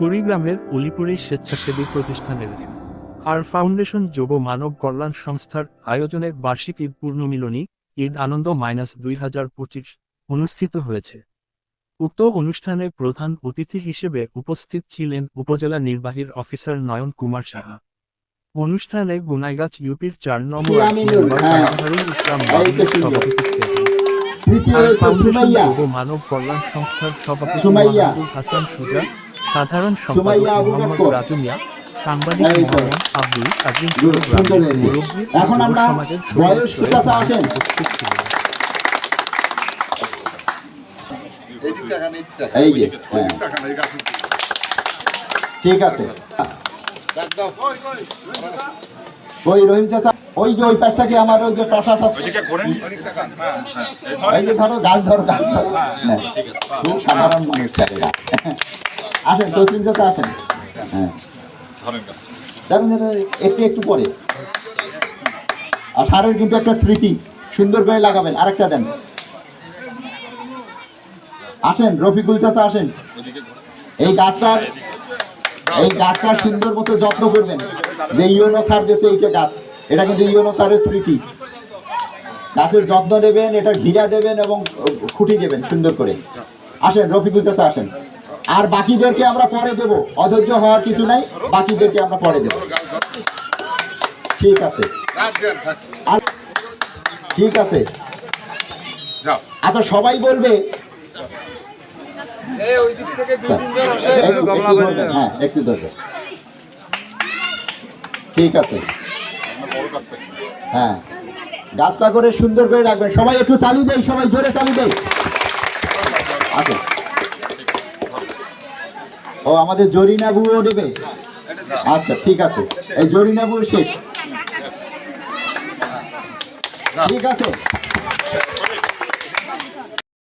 কুড়িগ্রামের উলিপুরি স্বেচ্ছাসেবী প্রতিষ্ঠানের আর ফাউন্ডেশন যুব মানব কল্যাণ সংস্থার আয়োজনে বার্ষিক ঈদ পূর্ণমিলনী ঈদ আনন্দ মাইনাস দুই হাজার পঁচিশ অনুষ্ঠিত হয়েছে। উক্ত অনুষ্ঠানে প্রধান অতিথি হিসেবে উপস্থিত ছিলেন উপজেলা নির্বাহীর অফিসার নয়ন কুমার সাহা। অনুষ্ঠানে গুনাইগাছ ইউপির চার নম্বর হ্যাঁ। ইসলাম। সভাপতিত্বে। ফাউন্ডেশন যুব মানব কল্যাণ সংস্থার সভাপতি হাসান সুজা সাধারণ সম্পাদক মোহাম্মদ রাজু মিয়া সাংবাদিক। মোহাম্মদ আব্দুল আজিম সহ গ্রামের মুরব্বী এখন যুব সমাজের। উপস্থিত ছিলেন। হ্যাঁ। ঠিক আছে। ওই রহিম চাচা ওই যে ওই পাশ থেকে আমার ওই যে প্রশাস আছে? এই যে ধরো গাছ ধরো গাছ ধরো। হ্যাঁ, সাধারণ মানুষ আসেন তসলিম চাচা আসেন। হ্যাঁ। একটু একটু পরে। আর সারের কিন্তু একটা স্মৃতি, সুন্দর করে লাগাবেন। আরেকটা দেন। আসেন, রফিকুল চাচা, আসেন। এই গাছটার এই গাছটার সুন্দর মতো যত্ন করবেন। যে ইউনো সার দেশে এইটা গাছ, এটা কিন্তু ইউনো সারের স্মৃতি। গাছের যত্ন নেবেন, এটা ঘিরা দেবেন এবং খুঁটি দেবেন সুন্দর করে। আসেন, রফিকুল চাচা, আসেন। আর বাকিদেরকে আমরা পরে দেব। অধৈর্য হওয়ার কিছু নাই বাকিদেরকে আমরা পরে দেব। ঠিক আছে। ঠিক আছে। আচ্ছা সবাই বলবে। হ্যাঁ একটু ঠিক আছে। হ্যাঁ। গাছটা করে সুন্দর করে রাখবেন। সবাই একটু তালি দেয় সবাই জোরে তালি দেয় আচ্ছা। ও আমাদের জরিনা বুও নেবে? আচ্ছা ঠিক আছে। এই জরিনা বুও শেষ। ঠিক আছে।